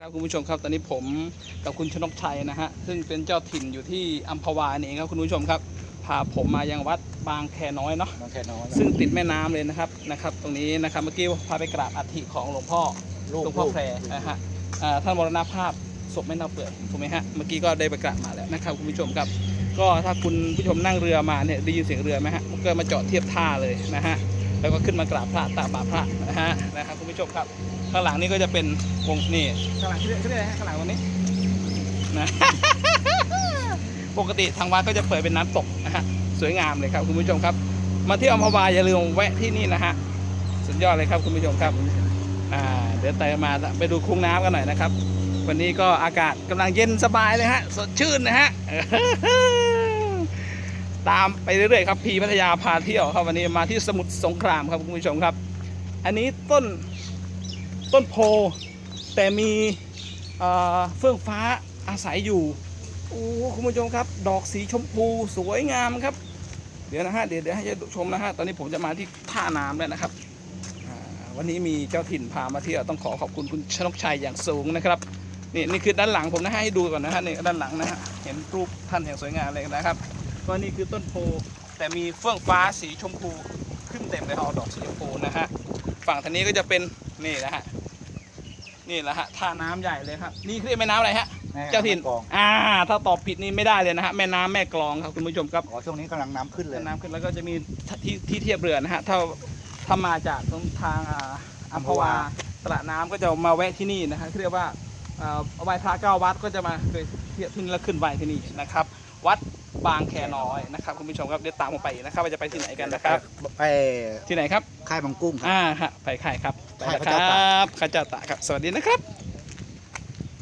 ครับคุณผู้ชมครับตอนนี้ผมกับคุณชนกชัยนะฮะซึ่งเป็นเจ้าถิ่นอยู่ที่อัมพวานี่เองครับคุณผู้ชมครับพาผมมายังวัดบางแคน้อยเนาะน้องแค่น้อยซึ่งติดแม่น้ำเลยนะครับนะครับ ตรงนี้นะครับเมื่อกี้พาไปกราบอัฐิของหลวงพ่อลูกหลวงพ่อลูกแพรนะฮะอ่าท่านมรณภาพศพไม่เน่าเปื่อยถูกไหมฮะเมื่อกี้ก็ได้ไปกราบมาแล้วนะครับคุณผู้ชมครับ ก็ถ้าคุณผู้ชมนั่งเรือมาเนี่ยได้ยินเสียงเรือไหมฮะมันก็มาจอดเทียบท่าเลยนะฮะ แล้วก็ขึ้นมากราบพระตามบาพระนะฮะนะครับคุณผู้ชมครับ ข้างหลังนี่ก็จะเป็นวงนี่ข้างหลังเขาเรียกเขาเรียกอะไรฮะข้างหลังตรงนี้นะปกติทางวัดก็จะเปิดเป็นน้ำตกนะฮะสวยงามเลยครับคุณผู้ชมครับ มาเที่ยวอัมพวาอย่าลืมแวะที่นี่นะฮะสุดยอดเลยครับคุณผู้ชมครับอ่าเดี๋ยวเตยมาไปดูคุ้งน้ำกันหน่อยนะครับ วันนี้ก็อากาศกำลังเย็นสบายเลยฮะสดชื่นนะฮะ ตามไปเรื่อยๆครับพีพัทยาพาเที่ยวครับวันนี้มาที่สมุทรสงครามครับคุณผู้ชมครับ อันนี้ต้นต้นโพแต่มีเฟื่องฟ้าอาศัยอยู่โอ้คุณผู้ชมครับ ดอกสีชมพูสวยงามครับ เดี๋ยวนะฮะเดี๋ยวเดี๋ยวให้ชมนะฮะตอนนี้ผมจะมาที่ท่าน้ำแล้วนะครับวันนี้มีเจ้าถิ่นพามาเที่ยวต้องขอขอบคุณคุณชนกชัยอย่างสูงนะครับนี่นี่คือด้านหลังผมนะฮะให้ดูก่อนนะฮะนี่ด้านหลังนะฮะเห็นรูปท่านอย่างสวยงามเลยนะครับ ก็นี่คือต้นโพแต่มีเฟื่องฟ้าสีชมพูขึ้นเต็มเลยเอาดอกสีชมพูนะฮะฝั่งทางนี้ก็จะเป็นนี่นะฮะนี่แหละฮะท่าน้ำใหญ่เลยครับ นี่คือแม่น้ำอะไรฮะแม่เจ้าถิ่นกองอ่า ถ้าตอบผิดนี่ไม่ได้เลยนะฮะแม่น้ำแม่กลองครับคุณผู้ชมครับอ๋อช่วงนี้กำลังน้ำขึ้นเลยน้ำขึ้นแล้วก็จะมีที่ที่เทียบเรือนะฮะถ้าถ้ามาจากตรงทางอ่าอัมพวาตลาดน้ำก็จะมาแวะที่นี่นะฮะเรียกว่าเอ่อไหว้พระเก้าวัดก็จะมาเคยเทียบที่นี่แล้วขึ้นไหว้ที่นี่นะครับ วัดบางแคน้อยนะครับคุณผู้ชมครับเดี๋ยวตามผมไปอีกนะครับว่าจะไปที่ไหนกันนะครับ ไปที่ไหนครับค่ายบางกุ้งครับอ่าฮะไปค่ายครับไปค่ายแล้วพระครเจ้าตากับข้าเจ้าตากครับ สวัสดีนะครับ